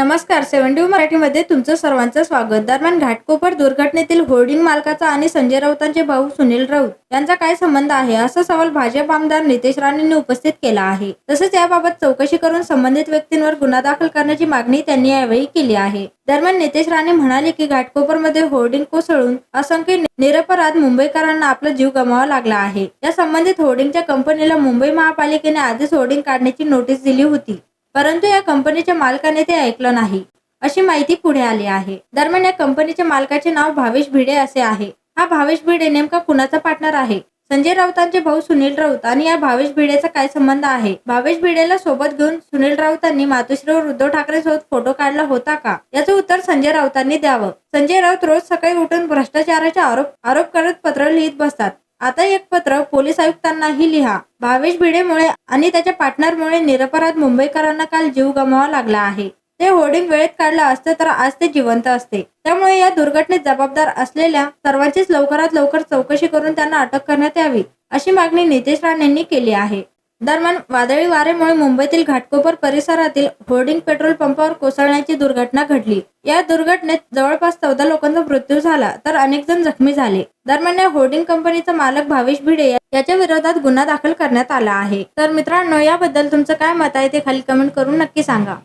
नमस्कार सेव्हन्टी मराठीमध्ये तुमचं सर्वांचं स्वागत. दरम्यान घाटकोपर दुर्घटनेतील होर्डिंग मालकाचा आणि संजय राऊतांचे भाऊ सुनील राऊत यांचा काय संबंध आहे? असा सवाल भाजप आमदार नितेश राणेंनी उपस्थित केला आहे. तसेच याबाबत चौकशी करून संबंधित व्यक्तींवर गुन्हा दाखल करण्याची मागणी त्यांनी यावेळी केली आहे. दरम्यान नितेश राणे म्हणाले की घाटकोपरमध्ये होर्डिंग कोसळून असंख्य निरपराध मुंबईकरांना आपला जीव गमावा लागला आहे. या संबंधित होर्डिंगच्या कंपनीला मुंबई महापालिकेने आधीच होर्डिंग काढण्याची नोटीस दिली होती. परंतु या कंपनीच्या मालकाने ते ऐकलं नाही. अशी माहिती पुढे आली आहे. दरम्यान या कंपनीच्या मालकाचे नाव भावेश भिडे असे आहे. हा भावेश भिडे नेमका कुणाचा पार्टनर आहे? संजय राऊतांचे भाऊ सुनील राऊत आणि या भावेश भिडेचा काय संबंध आहे? भावेश भिडेला सोबत घेऊन सुनील राऊतांनी मातोश्रीवर उद्धव ठाकरे सोबत फोटो काढला होता का? याचं उत्तर संजय राऊतांनी द्यावं. संजय राऊत रोज सकाळी उठून भ्रष्टाचाराचे आरोप आरोप करत पत्र लिहित बसतात. आता एक पत्र पोलीस आयुक्तांनाही लिहा. भावेश भिडेमुळे आणि त्याच्या पार्टनरमुळे निरपराध मुंबईकरांना काल जीव गमावा लागला आहे. ते होर्डिंग वेळेत काढलं असतं तर आज ते जिवंत असते. त्यामुळे या दुर्घटनेत जबाबदार असलेल्या सर्वांचीच लवकरात लवकर चौकशी करून त्यांना अटक करण्यात यावी अशी मागणी नितेश राणेंनी केली आहे. दरम्यान वादळी वारेमुळे मुंबईतील घाटकोपर परिसरातील होर्डिंग पेट्रोल पंपावर कोसळण्याची दुर्घटना घडली. या दुर्घटनेत जवळपास चौदा लोकांचा मृत्यू झाला तर अनेक जण जखमी झाले. दरम्यान या होर्डिंग कंपनीचा मालक भावेश भिडे याच्या विरोधात गुन्हा दाखल करण्यात आला आहे. तर मित्रांनो याबद्दल तुमचं काय मत आहे ते खाली कमेंट करून नक्की सांगा.